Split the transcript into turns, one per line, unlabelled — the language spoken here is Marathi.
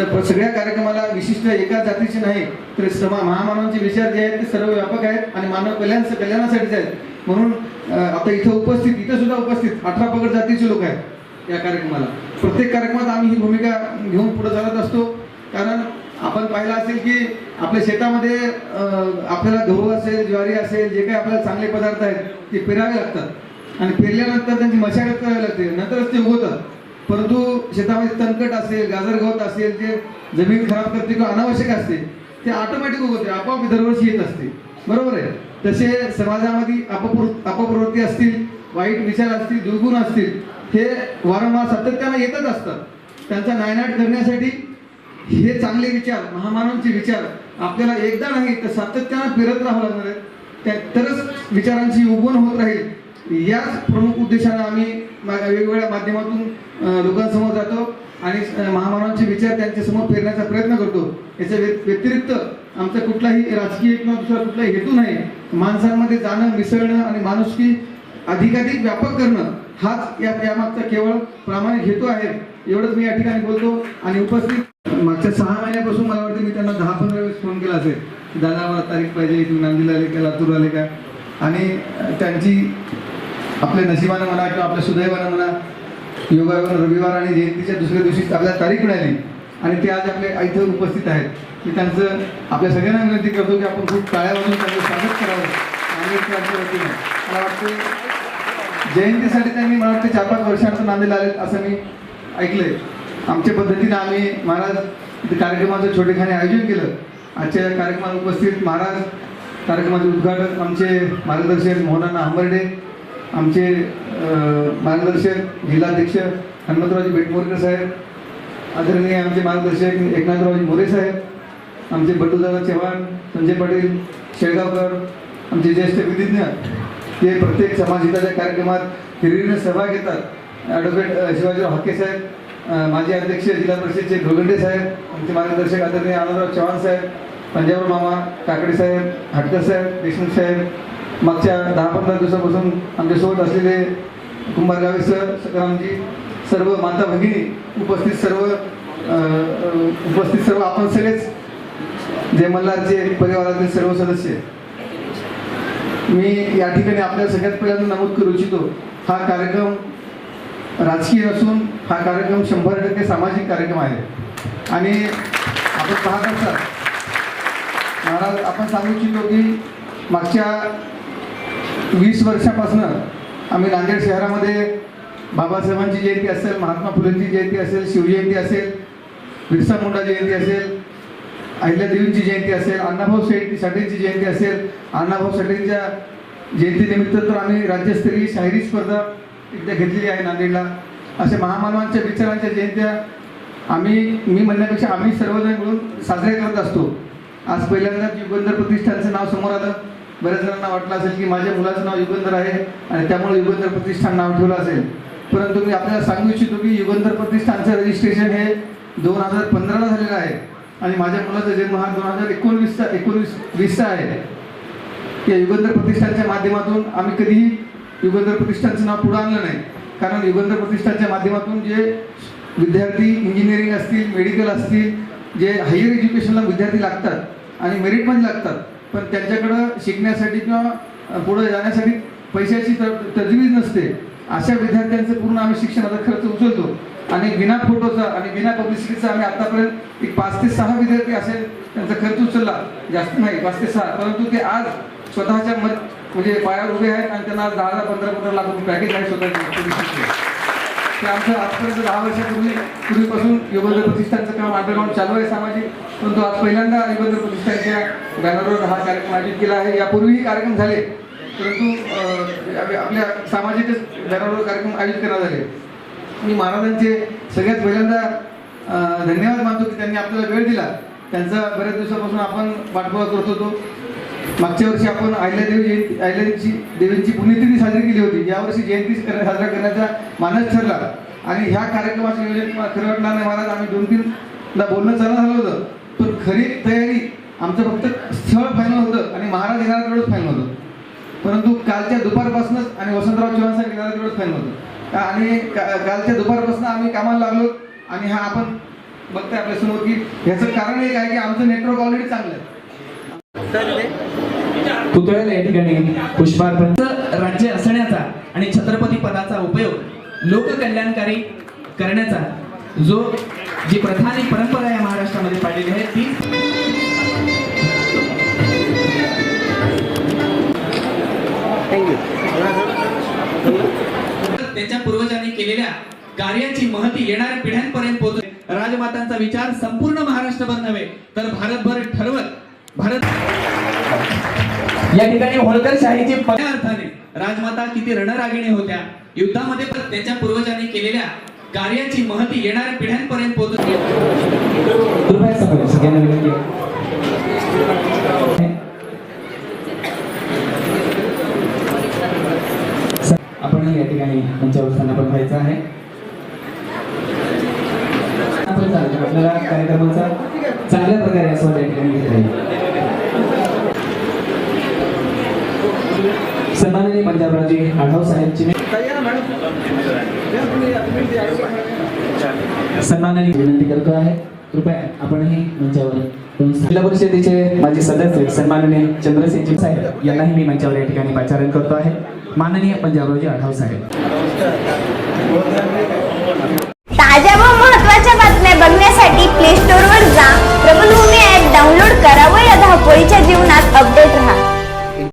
सगळ्या कार्यक्रमाला विशिष्ट एका जातीचे नाही तर समा महामानवांचे विचार जे आहेत ते सर्व व्यापक आहेत आणि मानव कल्याण कल्याणासाठीच आहेत. म्हणून आता इथं उपस्थित इथं सुद्धा उपस्थित अठरा पगड जातीचे लोक आहेत या कार्यक्रमाला. प्रत्येक कार्यक्रमात आम्ही ही भूमिका घेऊन पुढे चालत असतो. कारण आपण पाहिलं असेल की आपल्या शेतामध्ये आपल्याला गहू असेल ज्वारी असेल जे काही आपल्याला चांगले पदार्थ आहेत ते पेरावे लागतात. आणि पेरल्यानंतर त्यांची मशागत करावी लागते. नंतरच ते उगवतात. परंतु शेतामध्ये तणकट असेल गाजर गवत असेल जे जमीन खराब करते किंवा अनावश्यक असते ते ऑटोमॅटिक उगवते आपोआप दरवर्षी येत असते. बरोबर आहे? तसे समाजामध्ये अपप्रवृ अपप्रवृत्ती असतील वाईट विचार असतील दुर्गुण असतील हे वारंवार सातत्यानं येतच असतात. त्यांचा नायनाट करण्यासाठी हे चांगले विचार महामानवांचे विचार आपल्याला एकदा नाही तर सातत्यानं फिरत राहावं लागणार आहे त्या तरच विचारांची उगवण होत राहील. याच प्रमुख उद्देशाने आम्ही वेगवेगळ्या माध्यमातून लोकांसमोर जातो आणि महामानवांचे विचार त्यांच्यासमोर फिरण्याचा प्रयत्न करतो. याच्या व्य- व्यतिरिक्त आमचा कुठलाही राजकीय किंवा दुसरा कुठलाही हेतू नाही. माणसांमध्ये जाणं मिसळणं आणि माणुसकी अधिकाधिक व्यापक करणं हाच या यामागचा केवळ प्रामाणिक हेतू आहे. एवढंच मी या ठिकाणी बोलतो आणि उपस्थित मागच्या सहा महिन्यापासून मला वाटतं मी त्यांना दहा पंधरा वेळेस फोन केला असेल. की दादा मला तारीख पाहिजे तुम्ही नांदीला आले का लातूर आले का? आणि त्यांची आपल्या नशिबानं म्हणा किंवा आपल्या सुदैवानं म्हणा योगायोगानं रविवार आणि जयंतीच्या दुसऱ्या दिवशी आपल्याला तारीख मिळाली. आणि ते आज आपल्या इथं उपस्थित आहेत. मी त्यांचं आपल्या सगळ्यांना विनंती करतो की आपण खूप टाळ्या वाजून त्यांचं स्वागत करावं. मला वाटतं जयंतीसाठी त्यांनी मला वाटतं चार पाच वर्षांचं नांदेड आले असं मी ऐकलंय. आमच्या पद्धतीनं आम्ही महाराज कार्यक्रमाचं छोटेखाने आयोजन केलं. आजच्या कार्यक्रमात उपस्थित महाराज कार्यक्रमाचे उद्घाटक आमचे मार्गदर्शक मोहनाना आंबर्डे आमचे मार्गदर्शक जिल्हाध्यक्ष हनुमंतरावजी बेटमोरकर साहेब आदरणीय आमचे मार्गदर्शक एकनाथरावजी मोरे साहेब आमचे बंडूदादा चव्हाण संजय पाटील शेळगावकर आमचे ज्येष्ठ विधिज्ञ ते प्रत्येक समाजहिताच्या कार्यक्रमात हिरिरीने सहभाग घेतात. ॲडव्होकेट शिवाजीराव हाके साहेब माजी अध्यक्ष जिल्हा परिषदचे घोगंडे साहेब आमचे मार्गदर्शक आदरणीय आनंदराव चव्हाण साहेब पंजाबराव मामा काकडे साहेब हटकर साहेब देशमुख साहेब मागच्या दहा पंधरा दिवसापासून आमच्यासोबत असलेले कुंभार गावे सर सकारामजी सर्व माता भगिनी उपस्थित सर्व उपस्थित सर्व आपण सगळेच जय मल्हारचे परिवारातील सर्व सदस्य. मी या ठिकाणी आपल्या सगळ्यात पहिल्यांदा नमूद करू इच्छितो हा कार्यक्रम राजकीय नसून हा कार्यक्रम शंभर टक्के सामाजिक कार्यक्रम आहे. आणि आपण पाहत असतात महाराज आपण सांगू इच्छितो की मागच्या वीस वर्षापासून आम्ही नांदेड शहरामध्ये बाबासाहेबांची जयंती असेल महात्मा फुलेंची जयंती असेल शिवजयंती असेल बिरसा मुंडा जयंती असेल अहिल्यादेवींची जयंती असेल अण्णाभाऊ शेठ साठेंची जयंती असेल. अण्णाभाऊ साठेंच्या जयंतीनिमित्त तर आम्ही राज्यस्तरीय शाहिरी स्पर्धा एकदा घेतलेली आहे नांदेडला. असे महामानवांच्या विचारांच्या जयंत्या आम्ही मी म्हणण्यापेक्षा आम्ही सर्वजण मिळून साजरे करत असतो. आज पहिल्यांदा युगंधर प्रतिष्ठानचं नाव समोर आलं. बऱ्याच जणांना वाटलं असेल की माझ्या मुलाचं नाव युगंधर आहे आणि त्यामुळे युगंधर प्रतिष्ठान नाव ठेवलं असेल. परंतु मी आपल्याला सांगू इच्छितो की युगंधर प्रतिष्ठानचं रजिस्ट्रेशन हे दोन हजार पंधराला झालेलं आहे आणि माझ्या मुलाचा जन्म हा दोन हजार एकोणवीसचा एकोणवीस वीसचा आहे. या युगंधर प्रतिष्ठानच्या माध्यमातून आम्ही कधीही युगंधर प्रतिष्ठानचं नाव पुढं आणलं नाही. कारण युगंधर प्रतिष्ठानच्या माध्यमातून जे विद्यार्थी इंजिनिअरिंग असतील मेडिकल असतील जे हायर एज्युकेशनला विद्यार्थी लागतात आणि मेरिटमध्ये लागतात पण त्यांच्याकडं शिकण्यासाठी किंवा पुढे जाण्यासाठी पैशाची तर तजवीज नसते. अशा विद्यार्थ्यांचं पूर्ण आम्ही शिक्षणाचा खर्च उचलतो. आणि विना फोटोचा आणि बिना पब्लिसिटीचा आम्ही आतापर्यंत एक पाच ते सहा विद्यार्थी असे त्यांचा खर्च उचलला. जास्त नाही पाच ते सहा. परंतु ते आज स्वतःच्या मत म्हणजे पायावर उभे आहेत आणि त्यांना दहा दहा पंधरा पंधरा लाख रुपये पॅकेज आहे स्वतःचे. ते आमचं आजपर्यंत दहा वर्षापूर्वी पूर्वीपासून योगेंद्र प्रतिष्ठानचं काम अंडरग्राऊंड चालू आहे सामाजिक. परंतु आज पहिल्यांदा योगेंद्र प्रतिष्ठानच्या बॅनरवर हा कार्यक्रम आयोजित केला आहे. यापूर्वीही कार्यक्रम झाले. परंतु आपल्या सामाजिकच बॅनरवर कार्यक्रम आयोजित करण्यात आले. मी महाराजांचे सगळ्यात पहिल्यांदा धन्यवाद मानतो की त्यांनी आपल्याला वेळ दिला. त्यांचा बऱ्याच दिवसापासून आपण पाठपुरा करत होतो. मागच्या वर्षी आपण अहिल्यादेवी जयंती अहिल्यादेवीची देवींची पुण्यतिथी साजरी केली होती. यावर्षी जयंती साजरा करण्याचा मानस ठरला. आणि ह्या कार्यक्रमाचं नियोजन खरं वाटणार नाही महाराज. आम्ही दोन तीनदा बोलणं चालू झालं होतं. पण खरी तयारी आमचं फक्त स्थळ फायनल होतं आणि महाराज येणार फायनल होतं. परंतु कालच्या दुपारपासूनच आणि वसंतराव चव्हाण साहेब येणार फायनल होतं. आणि का- कालच्या दुपारपासून आम्ही कामाला लागलो आणि हा आपण बघतोय आपल्यासमोर की ह्याचं कारण एक आहे की आमचं नेटवर्क ऑलरेडी चांगलं आहे.
पुतळ्याला या ठिकाणी पुष्पार्पण. राज्य असण्याचा आणि छत्रपती पदाचा उपयोग लोककल्याणकारी करण्याचा जो जी प्रथा आणि परंपरा या महाराष्ट्रामध्ये पाडलेली आहे ती त्यांच्या पूर्वजांनी केलेल्या कार्याची महती येणाऱ्या पिढ्यांपर्यंत पोहोचले राजमातांचा विचार संपूर्ण महाराष्ट्रभर नव्हे तर भारतभर ठरवत. भारत या ठिकाणी होळकर शाहीची अर्थाने राजमाता किती रणरागिणी होत्या युद्धामध्ये पण त्यांच्या पूर्वजांनी केलेल्या कार्याची महती येणाऱ्या पिढ्यांपर्यंत पोहोचते कृपया समोर सगळ्यांना विनंती आहे. आपण या ठिकाणी मंचावर स्थानापन्न व्हायचं आहे. आपल्याला कार्यक्रमाचा चांगल्या प्रकारे आस्वाद या ठिकाणी घेता येईल सन्माननीय पंजाबरावजी आढाव साहेबची सन्माननीय विनंती करतो आहे. कृपया आपणही मंचावर जिल्हा परिषदेचे माजी सदस्य सन्माननीय चंद्रसेनजी साहेब यांनाही मी मंचावर या ठिकाणी पाचारण करतो आहे. माननीय पंजाबरावजी आढाव साहेब.